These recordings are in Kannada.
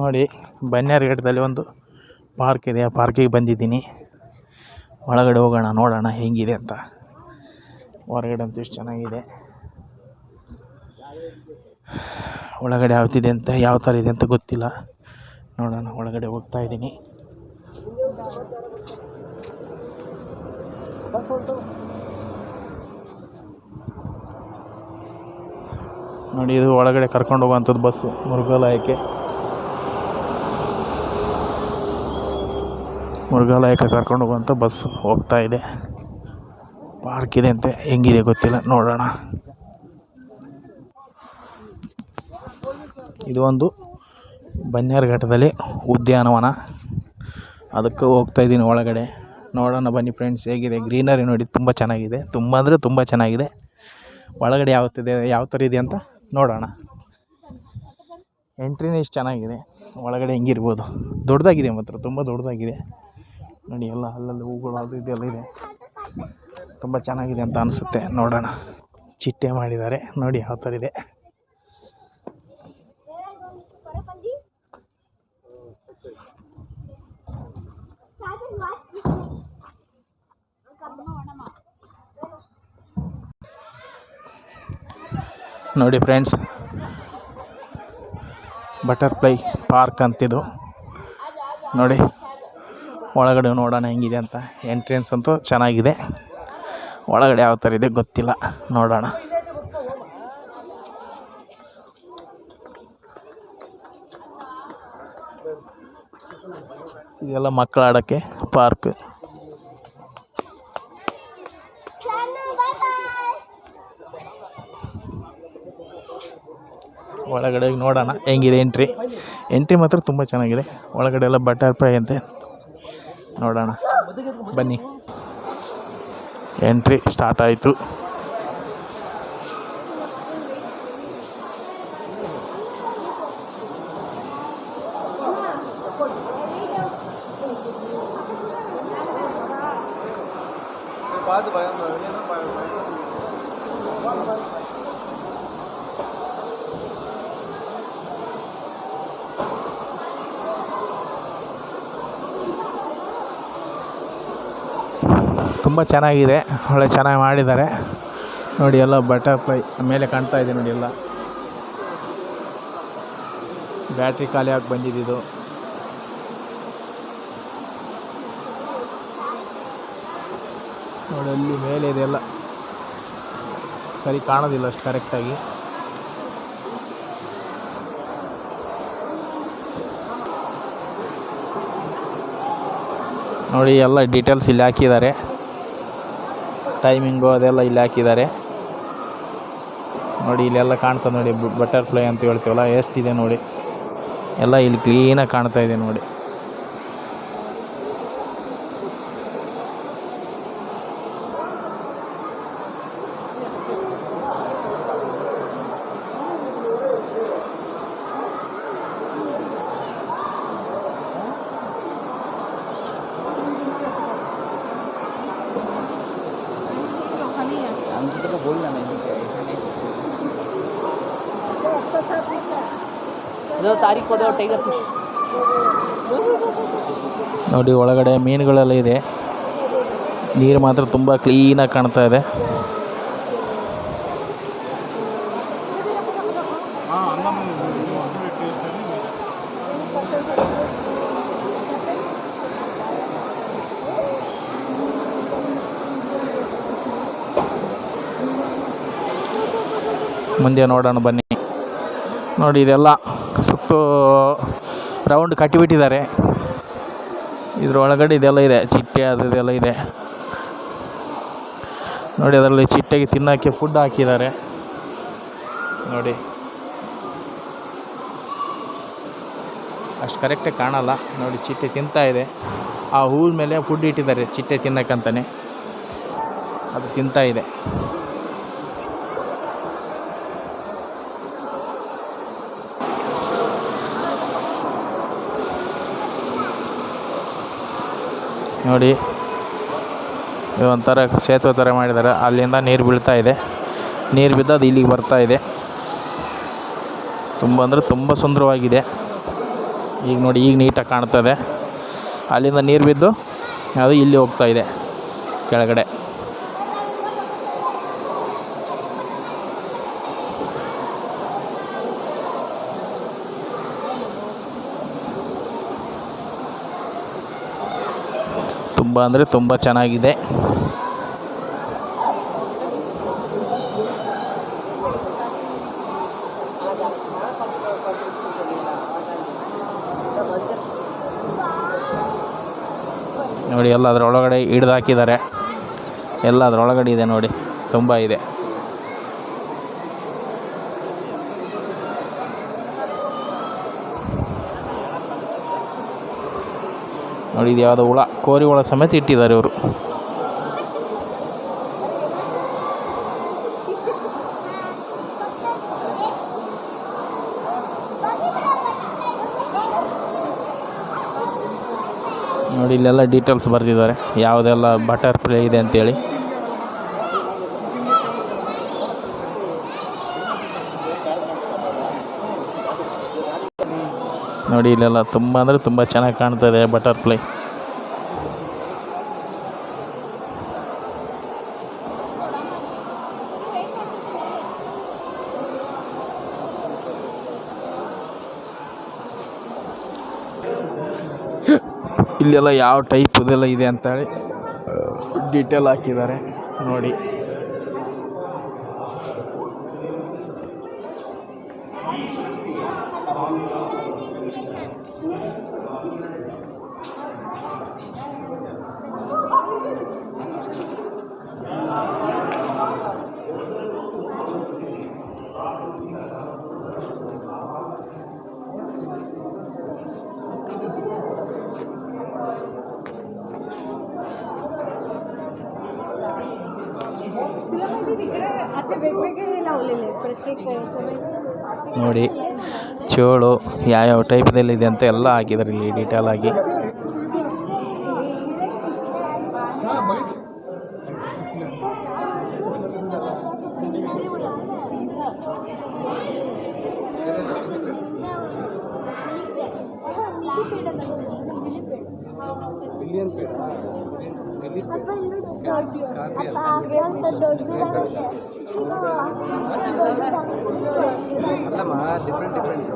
ನೋಡಿ ಬನ್ನೇರುಘಟ್ಟದಲ್ಲಿ ಒಂದು ಪಾರ್ಕ್ ಇದೆ. ಆ ಪಾರ್ಕಿಗೆ ಬಂದಿದ್ದೀನಿ. ಒಳಗಡೆ ಹೋಗೋಣ, ನೋಡೋಣ ಹೆಂಗಿದೆ ಅಂತ. ಹೊರಗಡೆ ಅಂತೂ ಇಷ್ಟು ಚೆನ್ನಾಗಿದೆ. ಒಳಗಡೆ ಯಾವ್ದಿದೆ ಅಂತ ಯಾವ ಥರ ಇದೆ ಅಂತ ಗೊತ್ತಿಲ್ಲ. ನೋಡೋಣ, ಒಳಗಡೆ ಹೋಗ್ತಾ ಇದ್ದೀನಿ. ನೋಡಿ, ಇದು ಒಳಗಡೆ ಕರ್ಕೊಂಡು ಹೋಗುವಂಥದ್ದು ಬಸ್ಸು ಮೃಗಾಲಯಕ್ಕೆ ಮೃಗಾಲಯಕ್ಕೆ ಕರ್ಕೊಂಡು ಹೋಗುವಂಥ ಬಸ್ ಹೋಗ್ತಾ ಇದೆ. ಪಾರ್ಕ್ ಇದೆ ಅಂತೆ, ಹೆಂಗಿದೆ ಗೊತ್ತಿಲ್ಲ, ನೋಡೋಣ. ಇದು ಒಂದು ಬನ್ನೇರುಘಟ್ಟದಲ್ಲಿ ಉದ್ಯಾನವನ. ಅದಕ್ಕೆ ಹೋಗ್ತಾ ಇದ್ದೀನಿ ಒಳಗಡೆ. ನೋಡೋಣ ಬನ್ನಿ ಫ್ರೆಂಡ್ಸ್ ಹೇಗಿದೆ? ಗ್ರೀನರಿ ನೋಡಿ ತುಂಬ ಚೆನ್ನಾಗಿದೆ. ತುಂಬ ಅಂದರೆ ತುಂಬ ಚೆನ್ನಾಗಿದೆ. ಒಳಗಡೆ ಯಾವತ್ತಿದೆ ಯಾವ ಥರ ಇದೆ ಅಂತ ನೋಡೋಣ. ಎಂಟ್ರಿನೇ ಇಷ್ಟು ಚೆನ್ನಾಗಿದೆ. ಒಳಗಡೆ ಹೆಂಗಿರ್ಬೋದು. ದೊಡ್ಡದಾಗಿದೆ ಮಾತ್ರ, ತುಂಬ ದೊಡ್ಡದಾಗಿದೆ. ನೋಡಿ, ಎಲ್ಲ ಅಲ್ಲಲ್ಲಿ ಹೂಗಳು ಅದು ಇದೆಲ್ಲ ಇದೆ. ತುಂಬ ಚೆನ್ನಾಗಿದೆ ಅಂತ ಅನಿಸುತ್ತೆ, ನೋಡೋಣ. ಚಿಟ್ಟೆ ಮಾಡಿದ್ದಾರೆ, ನೋಡಿ ಯಾವ ಥರ ಇದೆ. ನೋಡಿ ಫ್ರೆಂಡ್ಸ್, ಬಟರ್ಫ್ಲೈ ಪಾರ್ಕ್ ಅಂತಿದು. ನೋಡಿ. ಒಳಗಡೆ ನೋಡೋಣ ಹೆಂಗಿದೆ ಅಂತ ಎಂಟ್ರೆನ್ಸ್ ಅಂತೂ ಚೆನ್ನಾಗಿದೆ. ಒಳಗಡೆ ಯಾವ ಥರ ಇದೆ ಗೊತ್ತಿಲ್ಲ. ನೋಡೋಣ. ಇದೆಲ್ಲ ಮಕ್ಕಳು ಆಡೋಕ್ಕೆ ಪಾರ್ಕ್. ಒಳಗಡೆ ನೋಡೋಣ ಹೆಂಗಿದೆ ಎಂಟ್ರಿ. ಎಂಟ್ರಿ ಮಾತ್ರ ತುಂಬ ಚೆನ್ನಾಗಿದೆ. ಒಳಗಡೆ ಎಲ್ಲ ಬಟರ್ಫ್ಲೈ ಅಂತೆ ನೋಡೋಣ. ಬನ್ನಿ. ಎಂಟ್ರಿ ಸ್ಟಾರ್ಟ್ ಆಯಿತು. ತುಂಬ ಚೆನ್ನಾಗಿದೆ, ಒಳ್ಳೆ ಚೆನ್ನಾಗಿ ಮಾಡಿದ್ದಾರೆ. ನೋಡಿ ಎಲ್ಲ ಬಟರ್ಫ್ಲೈ ಮೇಲೆ ಕಾಣ್ತಾ ಇದೆ ನೋಡಿ ಎಲ್ಲ. ಬ್ಯಾಟ್ರಿ ಖಾಲಿ ಆಗಿ ಬಂದಿದ್ದು ನೋಡಿ ಅಲ್ಲಿ ಮೇಲೆ ಇದೆಲ್ಲ ಸರಿ ಕಾಣೋದಿಲ್ಲ ಅಷ್ಟು ಕರೆಕ್ಟಾಗಿ ನೋಡಿ ಎಲ್ಲ ಡೀಟೇಲ್ಸ್ ಇಲ್ಲಿ ಹಾಕಿದ್ದಾರೆ. ಟೈಮಿಂಗು ಅದೆಲ್ಲ ಇಲ್ಲಿ ಹಾಕಿದ್ದಾರೆ. ನೋಡಿ, ಇಲ್ಲೆಲ್ಲ ಕಾಣ್ತದೆ ನೋಡಿ ಬಟರ್ಫ್ಲೈ ಅಂತ ಹೇಳ್ತೀವಲ್ಲ, ಎಷ್ಟಿದೆ ನೋಡಿ. ಎಲ್ಲ ಇಲ್ಲಿ ಕ್ಲೀನಾಗಿ ಕಾಣ್ತಾ ಇದೆ ನೋಡಿ. আমি তোকে বললাম ನೋಡಿ ಒಳಗಡೆ ಮೀನುಗಳೆಲ್ಲ ಇದೆ. ನೀರು ಮಾತ್ರ ತುಂಬ ಕ್ಲೀನಾಗಿ ಕಾಣ್ತಾ ಇದೆ. ಹಾಂ ಮುಂದೆ ನೋಡೋಣ ಬನ್ನಿ. ನೋಡಿ, ಇದೆಲ್ಲ ಸುತ್ತು ರೌಂಡ್ ಕಟ್ಟಿಬಿಟ್ಟಿದ್ದಾರೆ. ಇದ್ರೊಳಗಡೆ ಇದೆಲ್ಲ ಇದೆ, ಚಿಟ್ಟೆ ಅದು ಇದೆಲ್ಲ ಇದೆ. ನೋಡಿ, ಅದರಲ್ಲಿ ಚಿಟ್ಟೆಗೆ ತಿನ್ನೋಕ್ಕೆ ಫುಡ್ ಹಾಕಿದ್ದಾರೆ. ನೋಡಿ. ಅಷ್ಟು ಕರೆಕ್ಟಾಗಿ ಕಾಣಲ್ಲ. ನೋಡಿ, ಚಿಟ್ಟೆ ತಿಂತಾ ಇದೆ. ಆ ಹೂವಿನ ಮೇಲೆ ಫುಡ್ ಇಟ್ಟಿದ್ದಾರೆ, ಚಿಟ್ಟೆ ತಿನ್ನಕ್ಕಂತಾನೆ. ಅದು ತಿಂತಾ ಇದೆ. ನೋಡಿ. ಒಂಥರ ಸೇತುವೆ ಥರ ಮಾಡಿದ್ದಾರೆ. ಅಲ್ಲಿಂದ ನೀರು ಬೀಳ್ತಾ ಇದೆ. ನೀರು ಬಿದ್ದು ಅದು ಇಲ್ಲಿಗೆ ಬರ್ತಾ ಇದೆ. ತುಂಬ ಅಂದರೆ ತುಂಬ ಸುಂದರವಾಗಿದೆ. ಈಗ ನೋಡಿ, ಈಗ ನೀಟಾಗಿ ಕಾಣ್ತದೆ ಅಲ್ಲಿಂದ ನೀರು ಬಿದ್ದು ಅದು ಇಲ್ಲಿ ಹೋಗ್ತಾ ಇದೆ, ಕೆಳಗಡೆ. ತುಂಬ ಅಂದರೆ ತುಂಬ ಚೆನ್ನಾಗಿದೆ. ನೋಡಿ, ಎಲ್ಲ ಅದರೊಳಗಡೆ ಹಿಡ್ದು ಹಾಕಿದ್ದಾರೆ. ಎಲ್ಲ ಅದರೊಳಗಡೆ ಇದೆ ನೋಡಿ, ತುಂಬ ಇದೆ. ನೋಡಿ ಇದು ಯಾವುದೋ ಹುಳ? ಕೋರಿ ಹುಳ ಸಮೇತ ಇಟ್ಟಿದ್ದಾರೆ ಇವರು. ನೋಡಿ, ಇಲ್ಲೆಲ್ಲ ಡೀಟೇಲ್ಸ್ ಬರೆದಿದ್ದಾರೆ. ಯಾವುದೆಲ್ಲ ಬಟರ್ಫ್ಲೈ ಇದೆ ಅಂತೇಳಿ. ನೋಡಿ, ಇಲ್ಲೆಲ್ಲ ತುಂಬ ಅಂದರೆ ತುಂಬ ಚೆನ್ನಾಗಿ ಕಾಣ್ತಾ ಇದೆ ಬಟರ್ಫ್ಲೈ ಇಲ್ಲೆಲ್ಲ ಯಾವ ಟೈಪ್ ಇದೆಲ್ಲ ಇದೆ ಅಂತೇಳಿ ಡೀಟೇಲ್ ಹಾಕಿದ್ದಾರೆ. ನೋಡಿ. ನೋಡಿ ಚೋಳು ಯಾವ್ಯಾವ ಟೈಪ್ದಲ್ಲಿ ಇದೆ ಅಂತ ಎಲ್ಲ ಹಾಕಿದ್ದಾರೆ ಇಲ್ಲಿ ಡೀಟೇಲ್ ಅಲ್ಲಮ್ಮ ಡಿಫ್ರೆಂಟ್ ಡಿಫ್ರೆಂಟ್ಸ್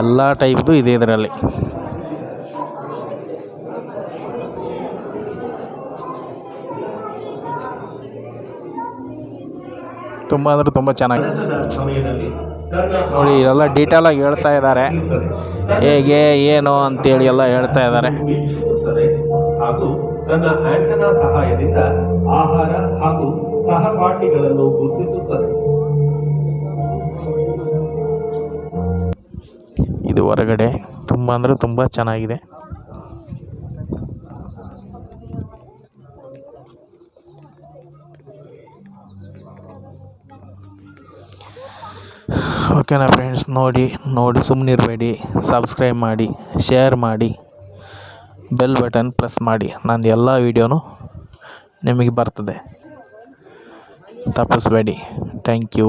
ಎಲ್ಲ ಟೈಪ್ದು ಇದೆ ಇದರಲ್ಲಿ. ತುಂಬ ಅಂದರೆ ತುಂಬ ಚೆನ್ನಾಗಿ ನೋಡಿ ಎಲ್ಲ ಡೀಟೇಲಾಗಿ ಹೇಳ್ತಾ ಇದ್ದಾರೆ. ಹೇಗೆ ಏನು ಅಂತೇಳಿ ಎಲ್ಲ ಹೇಳ್ತಾ ಇದ್ದಾರೆ. ಹಾಗೂ ತನ್ನ ಆಂಟನಾ ಸಹಾಯದಿಂದ ಆಹಾರ ಹಾಗೂ ಸಹಪಾಠಿಗಳನ್ನು ಗುರುತಿಸುತ್ತದೆ. ಇದು ಹೊರಗಡೆ. ತುಂಬ ಅಂದರೆ ತುಂಬ ಚೆನ್ನಾಗಿದೆ. ಓಕೆನಾ ಫ್ರೆಂಡ್ಸ್ ನೋಡಿ ನೋಡಿ ಸುಮ್ಮನಿರಬೇಡಿ ಸಬ್ಸ್ಕ್ರೈಬ್ ಮಾಡಿ ಶೇರ್ ಮಾಡಿ ಬೆಲ್ ಬಟನ್ ಪ್ರೆಸ್ ಮಾಡಿ. ನಂದು ಎಲ್ಲ ವೀಡಿಯೋನು ನಿಮಗೆ ಬರ್ತದೆ. ತಪ್ಪಿಸ್ಬೇಡಿ. Thank you